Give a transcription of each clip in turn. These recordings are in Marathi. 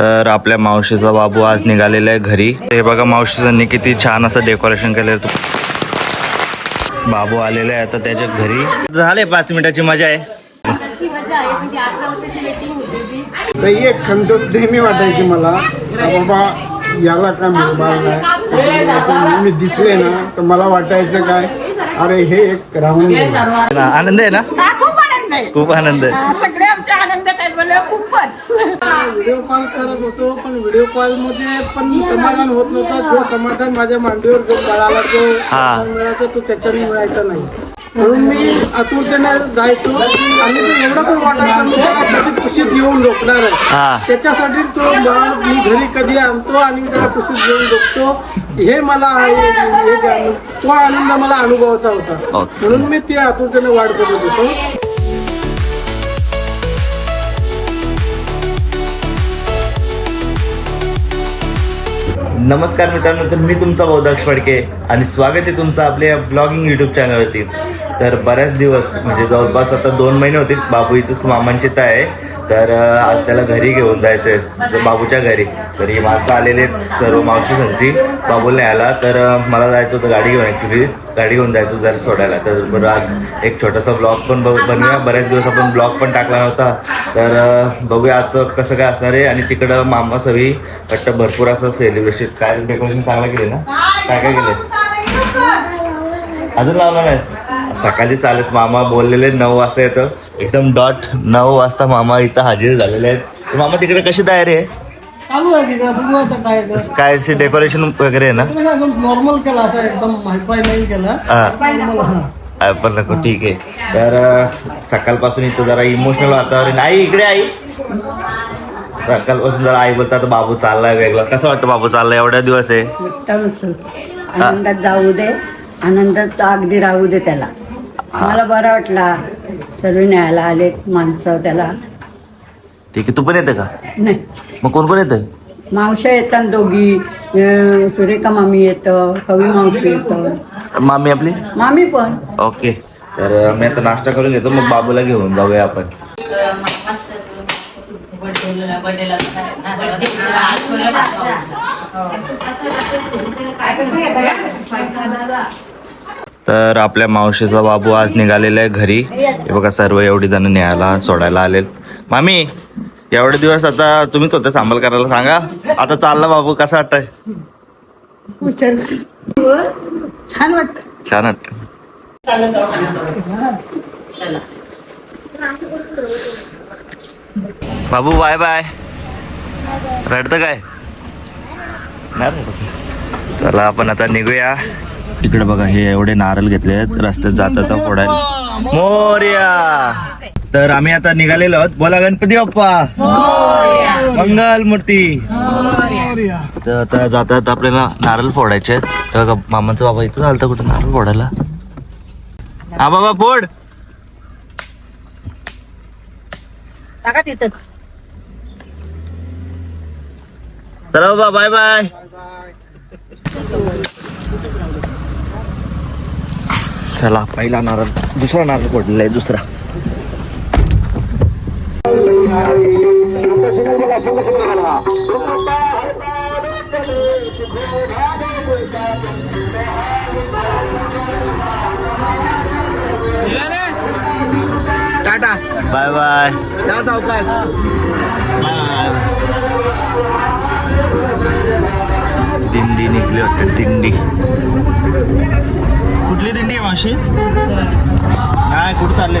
तर आपल्या मावशीचा बाबू आज निघालेला आहे घरी. हे बघा मावशीचं किती छान असं डेकोरेशन केलं बाबू आलेला आहे आता त्याच्या घरी. झाले पाच मिनिटाची मजा आहे. एक नेहमी वाटायची मला बाबा याला काय मी दिसले ना तर मला वाटायचं काय? अरे हे एक राहून. आनंद आहे ना? आनंद आहे. खूप आनंद आहे. हा, सगळे आमच्या आनंदात आहेत बोल खूपच. व्हिडिओ कॉल करत होतो पण व्हिडिओ कॉलमध्ये पण समाधान होत नव्हतं. जो समाधान माझ्या मांडीवर जो कळाला जो हा. समाधान मिळायचा तो त्याच्याने मिळायचा नाही. म्हणून मी आतुरतेने जायचो. आणि ते एवढं पण वाटायचं मी त्याला कधी कुशीत येऊन झोपणार आहे. हा. त्याच्यासाठी तो मी घरी कधी आणतो आणि मी त्याला कुशीत घेऊन झोपतो हे मला अनु- तो आनंद मला अनुभवाचा होता. म्हणून मी ते आतुरतेने वाट बघत होतो. नमस्कार मित्रांनो तर मी तुमचा बौद्धाक्ष फडके आणि स्वागत आहे तुमचं आपल्या ब्लॉगिंग युट्यूब चॅनलवरती तर बऱ्याच दिवस म्हणजे जवळपास आता दोन महिने होते बाबू इथंच मामांची आहे. तर आज त्याला घरी घेऊन जायचं आहे म्हणजे बाबूच्या घरी. तर ही माणसं आलेले आहेत सर्व मावशी संची बाबूला न्यायला तर मला जायचं होतं गाडी घेऊन ॲक्च्युली गाडी घेऊन जायचं जर सोडायला. तर बरं आज एक छोटासा ब्लॉग पण बघू बनवूया बऱ्याच दिवस आपण ब्लॉग पण टाकला नव्हता. तर बघूया आजचं कसं काय असणार आहे. आणि तिकडं मामा सवी वाटतं भरपूर असं सेलिब्रेशन काय डेकोरेशन चांगलं केले ना? काय काय केले अजून लावलं नाही सकाळी चालत मामा बोललेले नऊ वाजता येतं. एकदम डॉट नऊ वाजता मामा इथं हजेर झालेले आहेत. तर मामा तिकडे कशी तयारी आहे? चालू आहे तिकडे बघू आता काय काय अशी डेकोरेशन वगैरे आहे ना? नॉर्मल केला असं एकदम हायफाय नाही केला. हा. हा. पण नको ठीक आहे. तर अं, सकाळपासून इथं जरा इमोशनल वातावरण आई इकडे आई. सकाळपासून जरा आई बोलतात बाबू चाललाय वेगळा. कसं वाटतं बाबू चाललाय? एवढ्या दिवस आहे. उत्तम सु आनंदात जाऊ दे. आनंदात अगदी राहू दे त्याला. मला बरा वाटला. सर्व न्यायला आले माणसं त्याला. ठीक आहे तू पण येतं का? नाही. मग कोण कोण येतं मावश्या येतात दोघी. अं, सुरेखा मामी येतं कवी मावशी येतं. मामी आपली? मामी पण. ओके. तर अं, मी आता नाश्ता करून घेतो मग बाबूला घेऊन जाऊया आपण. तर आपल्या मावशीचा बाबू आज निघालेला आहे घरी. हे बघा सर्व एवढी जण न्यायला सोडायला आलेत. मामी! एवढे दिवस आता तुम्हीच होते सांभाळ करायला सांगा. आता चालला बाबू कसा वाटतंय? छान वाटत. छान वाटत. बाबू बाय बाय. रडतं काय? नाही रडत. चला आपण आता निघूया. इकडे बघा हे एवढे नारळ घेतले आहेत रस्त्यात जात आता फोडायला. मोर्या! तर आम्ही आता निघालेलो आहोत. बोला गणपती बाप्पा. मंगल मूर्ती. तर आता जातात आपल्याला नारळ फोडायचे आहेत. बघा मामाचं बाबा इथं चालतं कुठं नारळ फोडायला? हा बाबा फोड. टाका तिथंच. चला बाबा बाय बाय चला पहिला नारळ दुसरा नारळ फोडलेला आहे दुसरा. टाटा बाय बाय जा सावकाश दिंडी निघली वाटते दिंडी कुठली दिंडी आहे मावशी? काय कुठं चालले?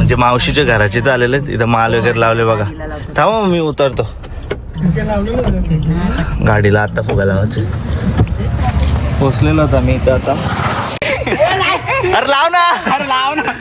म्हणजे मावशीच्या घराचे तर आलेले आहेत. इथं माल वगैरे लावले बघा. थांबा मी उतरतो. गाडीला आता फुगा लावायचे. पोचलेलो होता मी इथं आता. अरे लाव ना. अरे लाव ना.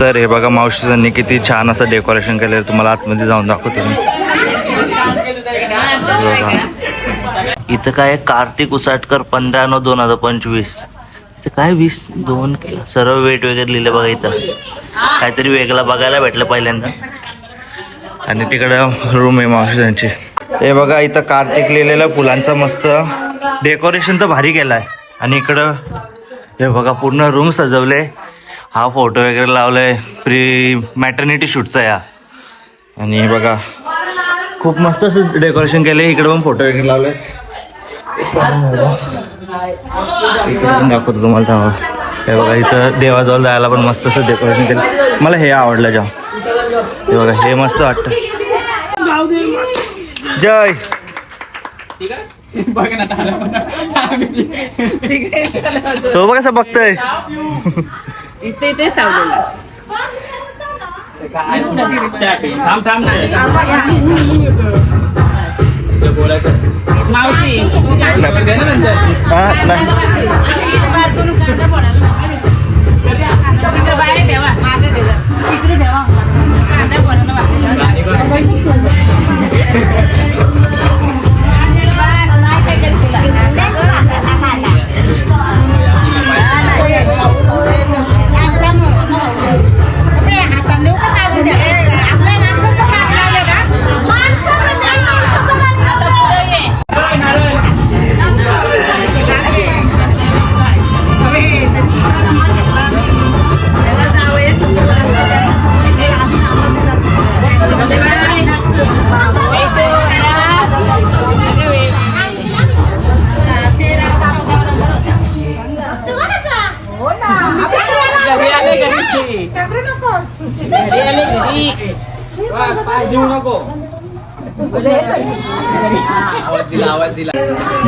तर हे बघा मावशीजांनी किती छान असं डेकोरेशन केलेलं. तुम्हाला आतमध्ये जाऊन दाखवतो मी. बघा. इथं काय आहे? कार्तिक उसाटकर पंधरा नऊ दोन हजार पंचवीस. इथं काय वीस दोन सर्व वेट वगैरे लिहिलं बघा इथं. काहीतरी वेगळं बघायला भेटलं पहिल्यांदा. आणि तिकडं रूम आहे मावशीजांची हे बघा इथं कार्तिक लिहिलेलं फुलांचं मस्त. डेकोरेशन तर भारी केलं आहे आणि इकडं हे बघा पूर्ण रूम सजवले. हा फोटो वगैरे लावलाय प्री मॅटर्निटी शूटचा आहे हा आणि बघा खूप मस्त असं डेकोरेशन केले इकडे पण फोटो वगैरे लावले इकडे पण दाखवतो तुम्हाला थांबा हे बघा इथं देवाजवळ जायला पण मस्त असं डेकोरेशन केलं मला हे आवडलं जाम हे बघा हे मस्त वाटतं. जय! बघ ना तो बघा कसं बघतोय. इथे ते सावलेलं. थांब थांब मावशी बाहेर ठेवा.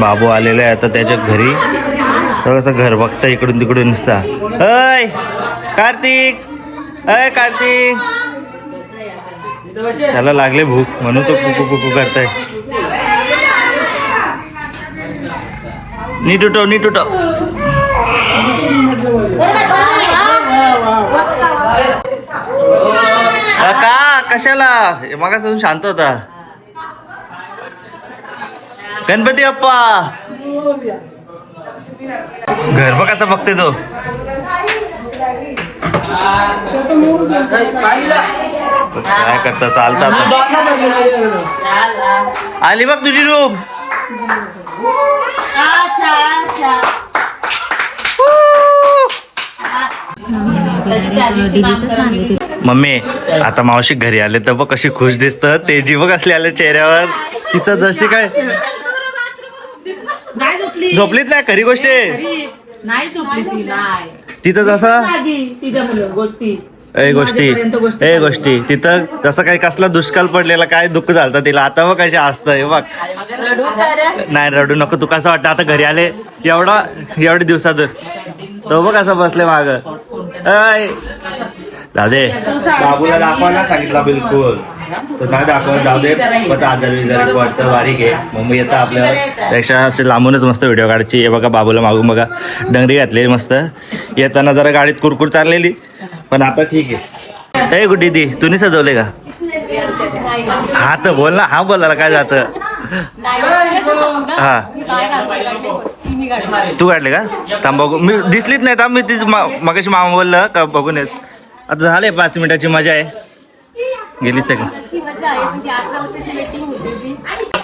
बाबू आलेला आहे आता त्याच्या घरी. तो कसं घर बघता इकडून तिकडून नुसता. अय कार्तिक! अय कार्तिक! त्याला लागले भूक म्हणून तो कुकू कुकू करताय. नीट उठव नीट उठव. अ, का? कशाला? मग शांत होता. गणपती बाप्पा. घर बघ कसं बघते तो. काय करता चालतात आली बघ तुझी रूम. मम्मी आता मावशी घरी आले तर बघ कशी खुश दिसत. तेजी जीवक असले आले चेहऱ्यावर. तिथं जशी काय झोपलीत नाही? खरी गोष्ट आहे. नाही झोपली ती नाही. तिथं जसं आधी तिच्या मुलं गोष्टी. ए गोष्टी माझ्यापर्यंत गोष्टी. ए गोष्टी. तिथं जसं काही कसला दुष्काळ पडलेला काय दुःख झालं तिला आता बघ कशी असतं हे बघ. नाही रडू नको. तू कसं वाटतं आता घरी आले एवढा एवढ्या दिवसातून तो बघ असं बसले माग. अय जाऊ दे. बाबूला दाखवायला सांगितलं बिलकुल. तर नाही दाखवत जाऊ दे आजारी बारीक आहे मग येतं आपल्याला त्यापेक्षा असे लांबूनच मस्त व्हिडिओ काढायची. हे बघा बाबूला मागून बघा. डंगरी घातलेली मस्त. येताना जरा गाडीत कुरकुर चाललेली. पण आता ठीक आहे. ए गुड्डी दी तुम्ही सजवले का? हा तर बोल ना. हा बोलायला काय जातं? हा. तू काढले का? थांब बघू. मी दिसलीच नाही थांब. मी ती मगाशी मामा बोललं का बघून येत. आता झाले पाच मिनिटाची मजा आहे. मजा आहे म्हणजे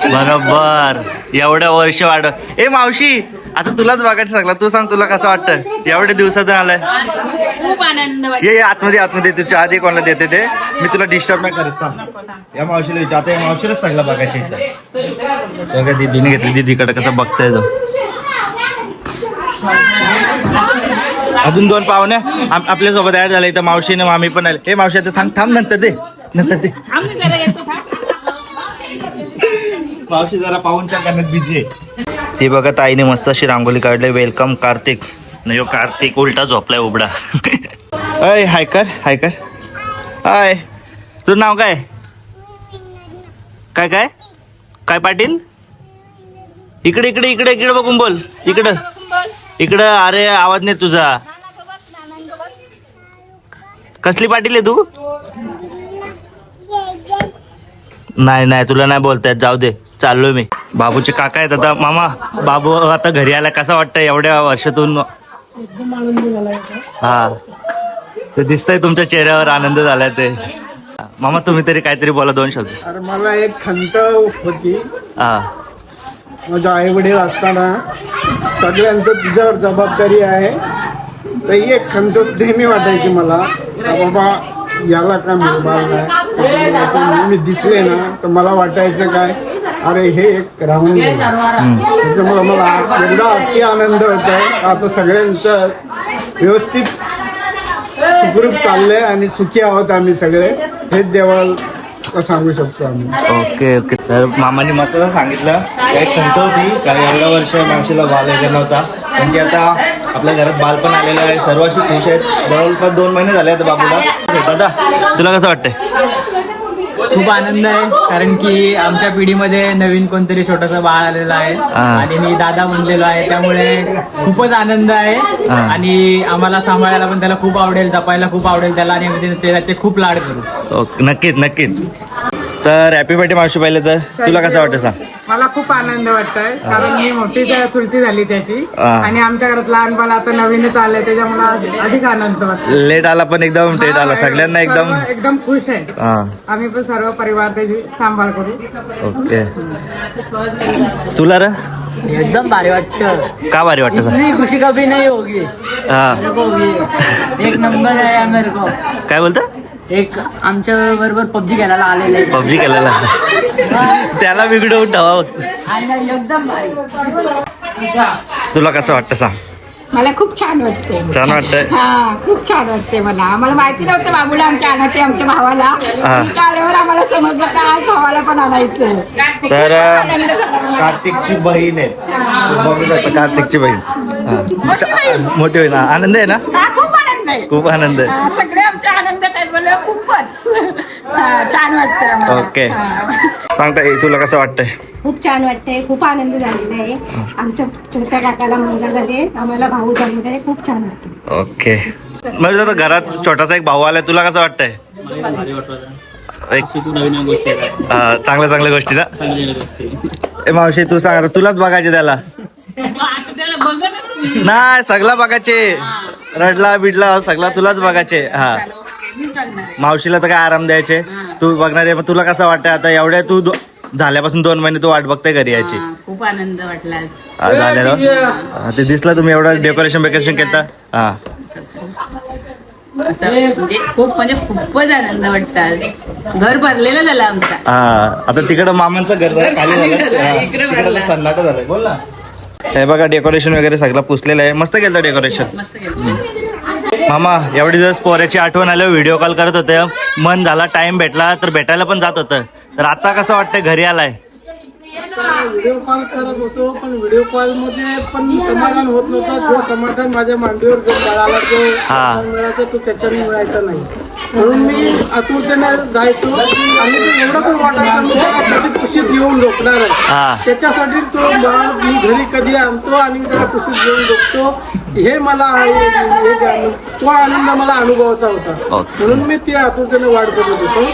बरोबर. एवढ्या वर्ष वाढ ए मावशी आता तुलाच बघायचं सांगला. तू सांग तुला कसं वाटतं एवढ्या दिवसातून आलाय. खूप आनंद ये आतमध्ये आतमध्ये. तुझ्या आधी कोणाला देते ते. मी तुला डिस्टर्ब नाही करत. या मावशीला विचार. आता या मावशीलाच सगळं बघायचं बघा दीदीने घेतली. दीदीकडे कसं बघताय तो. अजून दोन पाहुणे. आप- आपल्यासोबत ऍड झाले. इथं मावशीने मामी पण आले. हे मावशी आता सांग थांब नंतर दे. नंतर दे आम्ही जरा येतो. मावशी जरा पाहूनच्या करण्यात बिझी आहे. ती बघा ताईने मस्त अशी रांगोली काढली. वेलकम कार्तिक. नाही कार्तिक उलटा झोपलाय उबडा अय हाय कर हाय कर. हाय तुझं नाव काय? काय काय? काय पाटील? इकडे इकडे इकडे इकडे बघून बोल. इकडं. इकडं अरे आवाज नाही तुझा. कसली पाटील आहे तू? नाही नाही तुला नाही बोलतायत. जाऊ दे. चाललोय मी. बाबूचे काका आहेत आता. मामा बाबू आता घरी आला. कसा वाटतं एवढ्या वर्षातून? हा. ते दिसतंय तुमच्या चेहऱ्यावर आनंद झालाय ते. मामा तुम्ही तरी काहीतरी बोला दोन शब्द. अरे मला एक खंत होती. हा. माझ्या आई वडील असताना सगळ्यांचं तुझ्यावर जबाबदारी आहे. तर ही एक खंत नेहमी वाटायची मला. का बाबा याला का मिळवायला मी दिसले ना तर मला वाटायचं काय अरे हे एक राहून त्याच्यामुळं मला एवढा अति आनंद होत आहे आता सगळ्यांचं व्यवस्थित सुखरूप चाललंय आणि सुखी आहोत आम्ही सगळे. हेच देवाला सांगू शकतो आम्ही. Okay okay. तर मामाने मस्त सांगितलं. काही खंत होती काही एवढ्या वर्ष मावशीला बाल वगैरे नव्हता. म्हणजे आता आपल्या घरात बाल पण आलेलं आहे. सर्व अशी खुश आहेत. जवळपास दोन महिने झाले आता बाबूला. दादा तुला कसं वाटतंय? खूप आनंद आहे कारण की आमच्या पिढीमध्ये नवीन कोणतरी छोटस बाळ आलेलं आहे. आणि मी दादा बनलेलो आहे त्यामुळे खूपच आनंद आहे. आणि आम्हाला सांभाळायला पण त्याला खूप आवडेल जपायला खूप आवडेल त्याला आणि आम्ही त्याचे खूप लाड करू. नक्कीच नक्कीच. तर हॅपी बर्थडे मावशी पाहिलं तर. तुला कसं वाटतं सांग? मला खूप आनंद वाटतोय. कारण मी मोठी त्या- चुलती झाली त्याची. आणि आमच्या घरात लहान बाळ आता नवीनच आलंय त्याच्यामुळे अधिक आनंद वाटतो लेट आला पण एकदम टेट आला. सगळ्यांना एकदम. एकदम खुश आहे. हा. आम्ही पण सर्व परिवार त्याची सांभाळ करू. ओके. तुला र? एकदम भारी वाटतं. का भारी वाटतं सांग? खुशी कभी नाही होगी. हा. एक नंबर आहे मेरे को. काय बोलतं? एक आमच्या बरोबर पबजी खेळायला आलेले पबजी केलेला त्याला बिघडवून ठेवा एकदम भारी. तुला कसं वाटतं सांग. मला खूप छान वाटते छान वाटतंय? हा खूप छान वाटते मला. आम्हाला माहिती नव्हतं बाबूला आमच्या आणायचे आमच्या भावाला. आल्यावर आम्हाला समजलं का आज भावाला पण आणायचं तर. कार्तिकची बहीण आहे. कार्तिकची बहीण. हा. मोठी बहीण. आनंद आहे ना? खूप आनंद आहे. खूप आनंद आहे. मला खूपच. छान वाटतं. ओके. सांगता ये, तुला कसं वाटतंय? खूप छान वाटते खूप आनंद झालेला आहे. आमच्या छोट्या काकाला मुलगा झाले आम्हाला भाऊ झालेला आहे खूप छान वाटते ओके. म्हणजे आता घरात छोटासा एक भाऊ आलाय तुला कसं वाटतंय? एक हा, चांगल्या चांगल्या गोष्टी ना? ए मावशी तू सांग आता तुलाच बघायचे त्याला. नाही सगळा बघायचे. रडला बिडला सगळा तुलाच बघायचे. हा. मावशीला तर काय आराम द्यायचे? तू बघणार आहे मग तुला कसं वाटतंय आता? एवढ्या तू दो- झाल्यापासून दोन महिने तू वाट बघते घरी यायची. खूप आनंद वाटला आज. हा, हा, ते दिसलं तुम्ही एवढं डेकोरेशन बेकोरेशन केलं हा. असं म्हणजे खूप म्हणजे खूपच आनंद वाटतात घर भरलेलं झालं आमचा. हा आता तिकडं मामांचं घर जरा खाली झालं. हा, तिकडं सन्नाटा झालंय बोल ना. हे बघा डेकोरेशन वगैरे सगळं पुसलेलं आहे. मस्त केलं डेकोरेशन? मस्त केलं मामा एवढी दिवस पोऱ्याची आठवण आलं व्हिडिओ कॉल करत होते. मन झाला टाइम भेटला तर भेटायला पण जात होतं. तर आता कसं वाटतंय घरी आलाय? व्हिडिओ कॉल करत होतो पण व्हिडिओ कॉलमध्ये पण समाधान होत नव्हतं. जो समाधान माझ्या मांडीवर जो बाळाला जो हा. मिळायचा तो त्याच्याने मिळायचा नाही. म्हणून मी आतुरतेने जायचो. आणि ते एवढं पण वाटायचं मी त्याला कधी कुशीत येऊन झोपणार आहे. हा. त्याच्यासाठी तो बाळ मी घरी कधी आणतो आणि त्याला कुशीत घेऊन झोपतो? हे मला हे तो आनंद मला अनुभवाचा होता. ओके. म्हणून मी ते आतुरतेने वाट बघत होतो.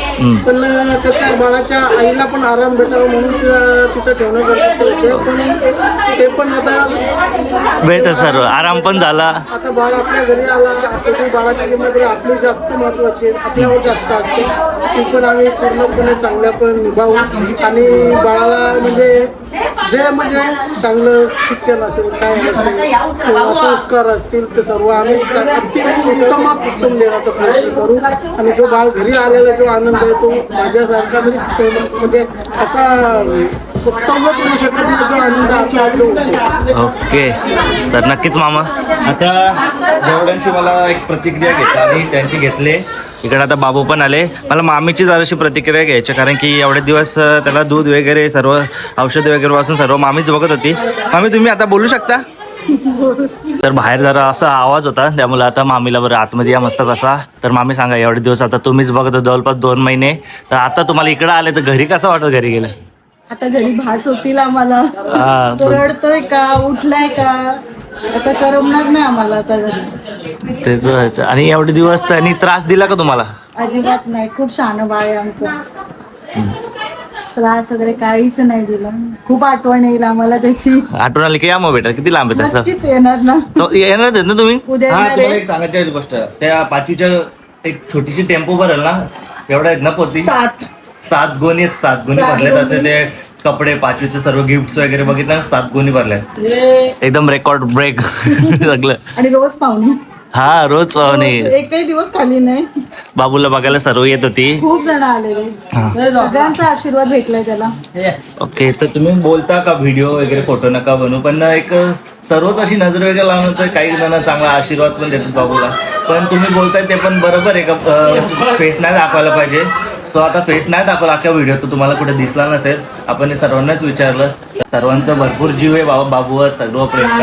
पण त्याच्या बाळाच्या आईला पण आराम भेटावा म्हणून तिला तिथं ठेवणं गरजेचं होतं. पण ते पण आता भेट सर्व. आराम पण झाला. आता बाळ आपल्या घरी आला. असं तरी बाळाची जिम्मेदारी आपली जास्त महत्वाची आहे आपल्यावर जास्त असते ती पण आम्ही पूर्णपणे चांगल्यापणे निभावू. आणि बाळाला म्हणजे जे म्हणजे चांगलं शिक्षण असेल काय असेल संस्कार असतील ते सर्व आम्ही उत्तमात उत्तम देण्याचा प्रयत्न करू. आणि जो बाळ घरी आलेला जो आनंद आहे तो माझ्यासारखा म्हणजे म्हणजे असा उत्तम करू शकत नाही जो आनंद ओके. तर नक्कीच मामा. आता जेवढ्यांची मला एक प्रतिक्रिया घेतली आणि त्यांची घेतले इकडे आता बाबू पण आले. मला मामीची जराशी प्रतिक्रिया घ्यायची कारण की एवढे दिवस त्याला दूध वगैरे सर्व औषध वगैरे पासून सर्व मामीच बघत होती. मामी तुम्ही आता बोलू शकता? तर बाहेर जरा असा आवाज होता त्यामुळे आता मामीला बरं आतमध्ये या मस्त कसा तर मामी सांगा एवढे दिवस आता तुम्हीच बघत जवळपास दोन महिने. तर आता तुम्हाला इकडं आले तर घरी कसं वाटत घरी गेलं? आता घरी भास होतील आम्हाला. हा, तो रडतोय का? उठलाय का? आता करमणार नाही आम्हाला आता घरी. ते तर आहेच. आणि एवढे दिवस त्यांनी त्रास दिला का तुम्हाला? अजिबात नाही. खूप छान बाळ आहे आमचं. त्रास वगैरे काहीच नाही दिला. खूप आठवण येईल आम्हाला त्याची. आठवण आली की या मग बेटा. किती लांब आहे तसं? नक्कीच येणार ना. तो येणार आहेत ना तुम्ही? उद्या हा येणार तुम्हाला आहे. एक सांगायची गोष्ट. त्या पाचवीच्या एक छोटीशी टेम्पो भरेल ना? एवढ्या आहेत ना पोती? सात. सात गोणी आहेत सात गोणी सात भरलेत. असे. ते कपडे पाचवीचे सर्व गिफ्ट वगैरे बघितलं सात गोणी भरल्यात एकदम रेकॉर्ड ब्रेक सगळं आणि रोज पाहुणे. हा रोज पाहुणे. एकही दिवस खाली नाही. बाबूला बघायला सर्व येत होती. खूप जण आलेले सगळ्यांचा आशीर्वाद भेटलाय त्याला. ओके तर तुम्ही बोलता का व्हिडिओ वगैरे फोटो नका बनवू? पण एक सर्वच अशी नजर वगैरे लावून तर काही जण चांगला आशीर्वाद पण देतात बाबूला. पण तुम्ही बोलताय ते पण बरोबर आहे का? फेस नाही दाखवायला पाहिजे. सो आता फेस नाही दाखवला अख्या व्हिडिओ तर तुम्हाला कुठे दिसला नसेल. आपण हे सर्वांनाच विचारलं. सर्वांचा भरपूर जीव आहे बाबा बाबूवर सर्व प्रेम. हा,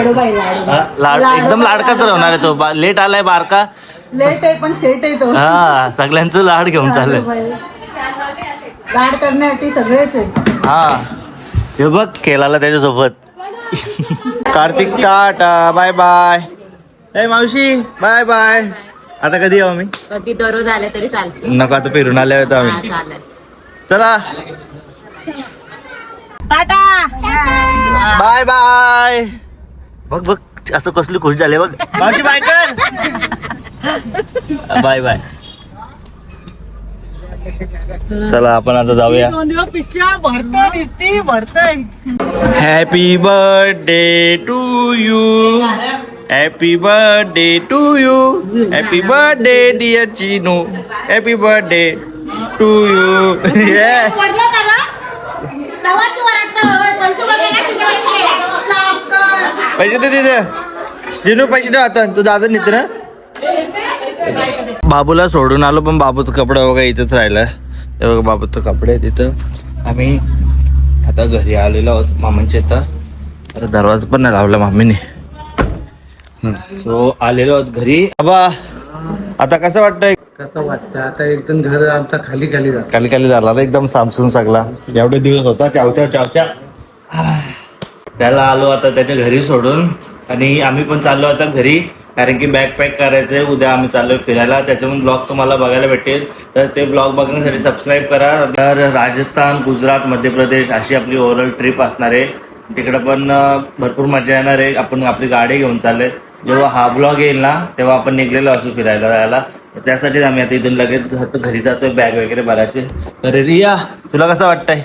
लाड एकदम लाडकाच. राहणार आहे तो. बा- लेट आलाय बारका. लेट आहे पण शेट आहे तो. हा सगळ्यांचं लाड घेऊन चाललंय. लाड करण्यासाठी सगळेच आहे हा. हे बघ केलाला त्याच्यासोबत. Kartik tata bye bye. ए मावशी बाय बाय. आता कधी येऊ आम्ही? कधी दररोज आले तरी चालते. नको आता फिरून आले होतो आम्ही. चला. Bye bye. बघ बघ असं कसली खुश झाले बघ. मावशी बाय कर. Bye bye. चला आपण आता जाऊया. Happy birthday to you happy birthday to you happy birthday dear Chinu happy birthday to you पैसे दे तिथे जिनू पैसे ठेव आता. तू दादा ना. बाबूला सोडून आलो पण बाबूचं कपडा बघा इथंच राहिलं हे बघा बाबूचं कपडे तिथं आम्ही आता घरी आलेलो आहोत मामांच्या इथं. दरवाजा पण नाही लावला मामीने. सो आलेलो आहोत घरी. बाबा आता कसं वाटतंय? कसं वाटतं आता एकदम घर आमचा खाली खाली जात. खाली खाली झाला ना एकदम सामसून सगळा. एवढे दिवस होता. चावच्या चावच्या त्याला आलो आता त्याच्या घरी सोडून. आणि आम्ही पण चाललो आता घरी. कारण की बॅग पॅक करायचंय उद्या आम्ही चाललोय फिरायला. त्याच्यामुळे ब्लॉग तुम्हाला बघायला भेटेल. तर ते ब्लॉग बघण्यासाठी सबस्क्राईब करा. तर राजस्थान गुजरात मध्य प्रदेश अशी आपली ओव्हरऑल ट्रिप असणार आहे. तिकडे पण भरपूर मजा येणार आहे. आपण आपली गाडी घेऊन चाललोय. जेव्हा हा ब्लॉग येईल ना तेव्हा आपण निघलेलो असू फिरायला जायला तर त्यासाठीच आम्ही आता इथून लगेच घरी जातोय बॅग वगैरे भरायचे. तर रिया तुला कसं वाटतंय?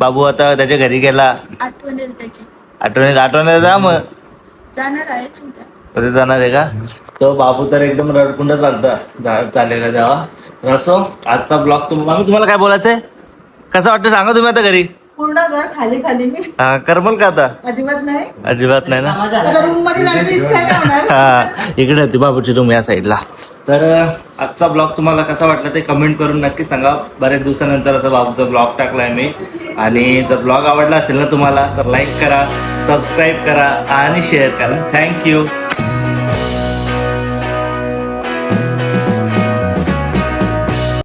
बाबू आता त्याच्या घरी गेला. आठवण येईल त्याची. आठवणीत आठवणीत जा मग. जाणार आहे कधी जाणार आहे का? तो बाबू तर एकदम रडकुंड चालता चाललेला तेव्हा तर असो आजचा ब्लॉग तुम्हाला तुम्हाला काय बोलायचंय? कसं वाटतं? सांगा तुम्ही आता घरी. पूर्ण घर खाली खाली. हा, करमल का आता? अजिबात नाही. अजिबात नाही ना? आता रूममध्ये जायची इच्छा नाही होणार. हा इकडे होती बाबूची रूम या साईडला. तर अं, आजचा ब्लॉग तुम्हाला कसा वाटला ते कमेंट करून नक्की सांगा. बऱ्याच दिवसानंतर असं बाबूचा ब्लॉग टाकलाय मी. आणि जर ब्लॉग आवडला असेल ना तुम्हाला तर लाईक करा सबस्क्राईब करा आणि शेअर करा. थँक्यू